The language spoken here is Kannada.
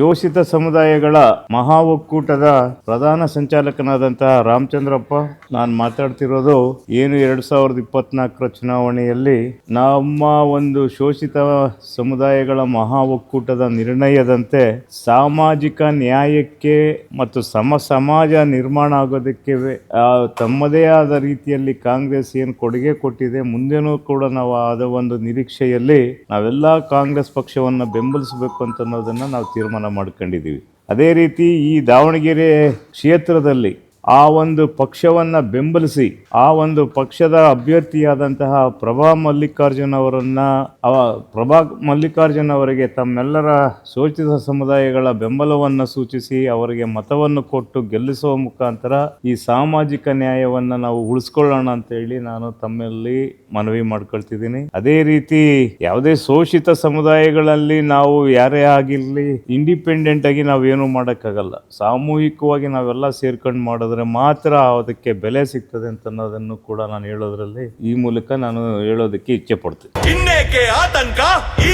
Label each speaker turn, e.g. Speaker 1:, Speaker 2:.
Speaker 1: ಶೋಷಿತ ಸಮುದಾಯಗಳ ಮಹಾ ಒಕ್ಕೂಟದ ಪ್ರಧಾನ ಸಂಚಾಲಕನಾದಂತಹ ರಾಮಚಂದ್ರಪ್ಪ, ನಾನು ಮಾತಾಡ್ತಿರೋದು ಏನು ಎರಡು ಸಾವಿರದ ಇಪ್ಪತ್ನಾಲ್ಕರ ಚುನಾವಣೆಯಲ್ಲಿ ನಮ್ಮ ಒಂದು ಶೋಷಿತ ಸಮುದಾಯಗಳ ಮಹಾ ಒಕ್ಕೂಟದ ನಿರ್ಣಯದಂತೆ ಸಾಮಾಜಿಕ ನ್ಯಾಯಕ್ಕೆ ಮತ್ತು ಸಮ ಸಮಾಜ ನಿರ್ಮಾಣ ಆಗೋದಕ್ಕೆ ತಮ್ಮದೇ ಆದ ರೀತಿಯಲ್ಲಿ ಕಾಂಗ್ರೆಸ್ ಏನು ಕೊಡುಗೆ ಕೊಟ್ಟಿದೆ, ಮುಂದೆನೂ ಕೂಡ ನಾವು ಆದ ಒಂದು ನಿರೀಕ್ಷೆಯಲ್ಲಿ ನಾವೆಲ್ಲ ಕಾಂಗ್ರೆಸ್ ಪಕ್ಷವನ್ನು ಬೆಂಬಲಿಸಬೇಕು ಅಂತ ಅನ್ನೋದನ್ನ ನಾವು ತೀರ್ಮಾನ ಮಾಡ್ಕೊಂಡಿದ್ದೀವಿ. ಅದೇ ರೀತಿ ಈ ದಾವಣಗೆರೆ ಕ್ಷೇತ್ರದಲ್ಲಿ ಆ ಒಂದು ಪಕ್ಷವನ್ನ ಬೆಂಬಲಿಸಿ, ಆ ಒಂದು ಪಕ್ಷದ ಅಭ್ಯರ್ಥಿಯಾದಂತಹ ಪ್ರಭಾ ಮಲ್ಲಿಕಾರ್ಜುನ್ ಅವರನ್ನ ಪ್ರಭಾ ಮಲ್ಲಿಕಾರ್ಜುನ್ ಅವರಿಗೆ ತಮ್ಮೆಲ್ಲರ ಶೋಷಿತ ಸಮುದಾಯಗಳ ಬೆಂಬಲವನ್ನು ಸೂಚಿಸಿ, ಅವರಿಗೆ ಮತವನ್ನು ಕೊಟ್ಟು ಗೆಲ್ಲಿಸುವ ಮುಖಾಂತರ ಈ ಸಾಮಾಜಿಕ ನ್ಯಾಯವನ್ನ ನಾವು ಉಳಿಸ್ಕೊಳ್ಳೋಣ ಅಂತ ಹೇಳಿ ನಾನು ತಮ್ಮಲ್ಲಿ ಮನವಿ ಮಾಡ್ಕೊಳ್ತಿದ್ದೀನಿ. ಅದೇ ರೀತಿ ಯಾವುದೇ ಶೋಷಿತ ಸಮುದಾಯಗಳಲ್ಲಿ ನಾವು ಯಾರೇ ಆಗಿರ್ಲಿ ಇಂಡಿಪೆಂಡೆಂಟ್ ಆಗಿ ನಾವೇನು ಮಾಡೋಕ್ಕಾಗಲ್ಲ. ಸಾಮೂಹಿಕವಾಗಿ ನಾವೆಲ್ಲ ಸೇರ್ಕೊಂಡು ಮಾಡಿದ್ರೆ ಮಾತ್ರ ಅದಕ್ಕೆ ಬೆಲೆ ಸಿಗ್ತದೆ ಅಂತ ಅನ್ನೋದನ್ನು ಕೂಡ ನಾನು ಹೇಳೋದ್ರಲ್ಲಿ ಈ ಮೂಲಕ ನಾನು ಹೇಳೋದಕ್ಕೆ ಇಚ್ಛೆ ಪಡ್ತೀನಿ.
Speaker 2: ಆತಂಕ? ಈ